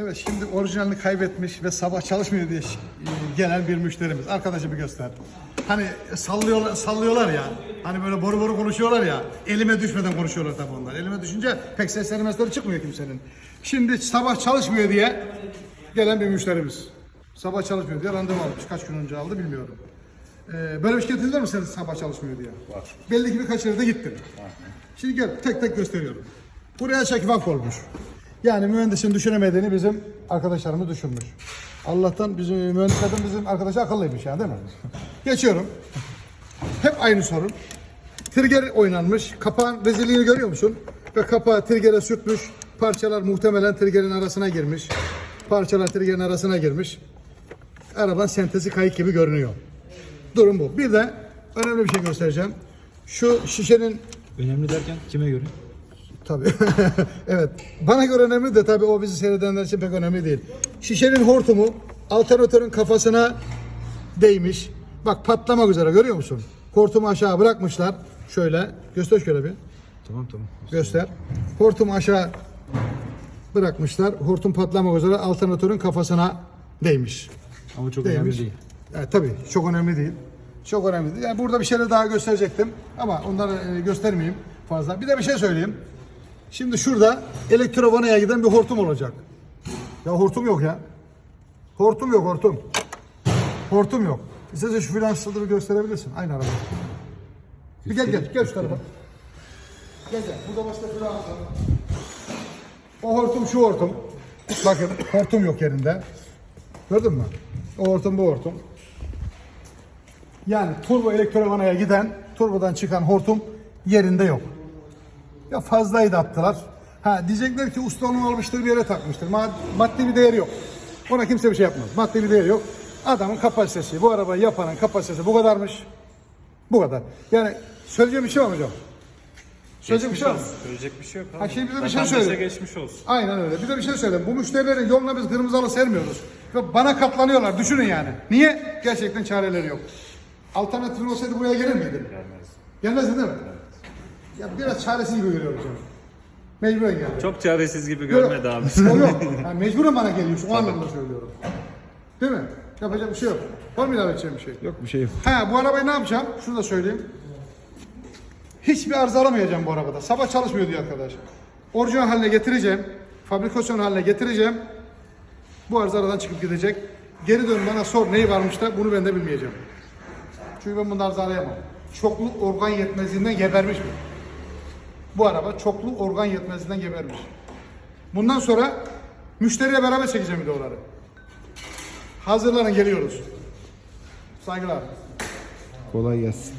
Evet şimdi orijinalini kaybetmiş ve sabah çalışmıyor diye e, gelen bir müşterimiz. Arkadaşı bir göster. Hani sallıyorlar, sallıyorlar ya. Hani böyle boru boru konuşuyorlar ya. Elime düşmeden konuşuyorlar tabii onlar. Elime düşünce pek sesleri mesleri çıkmıyor kimsenin. Şimdi sabah çalışmıyor diye gelen bir müşterimiz. Sabah çalışmıyor diye randevu almış. Kaç gün önce aldı bilmiyorum. Ee, böyle bir şikayet edilir mi senin sabah çalışmıyor diye? Var. Belli ki birkaç yerde gittin. Şimdi gel tek tek gösteriyorum. Buraya çekivak olmuş. Yani mühendisin düşünemediğini bizim arkadaşlarımız düşünmüş. Allah'tan bizim mühendislerden bizim arkadaş akıllıymış ya değil mi? Geçiyorum. Hep aynı sorun. Trigger oynanmış. Kapağın rezilliğini görüyor musun? Ve kapağı trigger'e sürtmüş. Parçalar muhtemelen trigger'in arasına girmiş. Parçalar trigger'in arasına girmiş. Araban sentezi kayık gibi görünüyor. Durum bu. Bir de önemli bir şey göstereceğim. Şu şişenin Önemli derken kime göre? Tabii. evet. Bana göre önemli de tabii o bizi seyredenler için pek önemli değil. Şişenin hortumu alternatörün kafasına değmiş. Bak patlamak üzere görüyor musun? Hortumu aşağı bırakmışlar. Şöyle. Göster şöyle bir. Tamam tamam. Göster. Hortumu aşağı bırakmışlar. Hortum patlamak üzere alternatörün kafasına değmiş. Ama çok Değmiş. önemli değil. Evet, tabii çok önemli değil. Çok önemli değil. Yani burada bir şeyler daha gösterecektim ama onları e, göstermeyeyim fazla. Bir de bir şey söyleyeyim. Şimdi şurada elektrovanaya giden bir hortum olacak. Ya hortum yok ya. Hortum yok hortum. Hortum yok. İstersen şu finansları bir gösterebilirsin. Aynı araba. Bir gel gel. Gel şu tarafa. Gel gel. Burada başka var. O hortum şu hortum. Bakın hortum yok yerinde. Gördün mü? O hortum bu hortum. Yani turbo elektrovanaya giden, turbodan çıkan hortum yerinde yok. Ya fazlayı da attılar. Ha diyecekler ki usta onu almıştır bir yere takmıştır. Ma- maddi bir değeri yok. Ona kimse bir şey yapmaz. Maddi bir değeri yok. Adamın kapasitesi, bu arabayı yapanın kapasitesi bu kadarmış. Bu kadar. Yani söyleyeceğim bir şey var mı hocam? Söyleyecek bir şey var mı? Söyleyecek bir şey yok abi. Ha, şimdi bize bir şey söyle. geçmiş olsun. Aynen öyle. Bir de bir şey söyleyeyim. Bu müşterilerin yoluna biz kırmızı halı sermiyoruz. Ve bana katlanıyorlar. Düşünün yani. Niye? Gerçekten çareleri yok. Alternatif olsaydı buraya gelir miydin? Gelmez. Gelmezdin değil mi? Ya biraz çaresiz gibi görüyorum canım. Mecburen geldi. Çok çaresiz gibi görmedi abi. Yok yok. Yani mecburen bana geliyorsun. O anlamda söylüyorum. Değil mi? Yapacak bir şey yok. Var mı ilave edeceğim bir şey? Yok bir şey yok. Ha bu arabayı ne yapacağım? Şunu da söyleyeyim. Hiçbir arıza aramayacağım bu arabada. Sabah çalışmıyor diyor arkadaş. Orijinal haline getireceğim. Fabrikasyon haline getireceğim. Bu arıza aradan çıkıp gidecek. Geri dön bana sor neyi varmış da bunu ben de bilmeyeceğim. Çünkü ben bunu arızalayamam. Çoklu organ yetmezliğinden gebermiş bu. Bu araba çoklu organ yetmezliğinden gebermiş. Bundan sonra müşteriye beraber çekeceğim videoları. Hazırlanın geliyoruz. Saygılar. Kolay gelsin.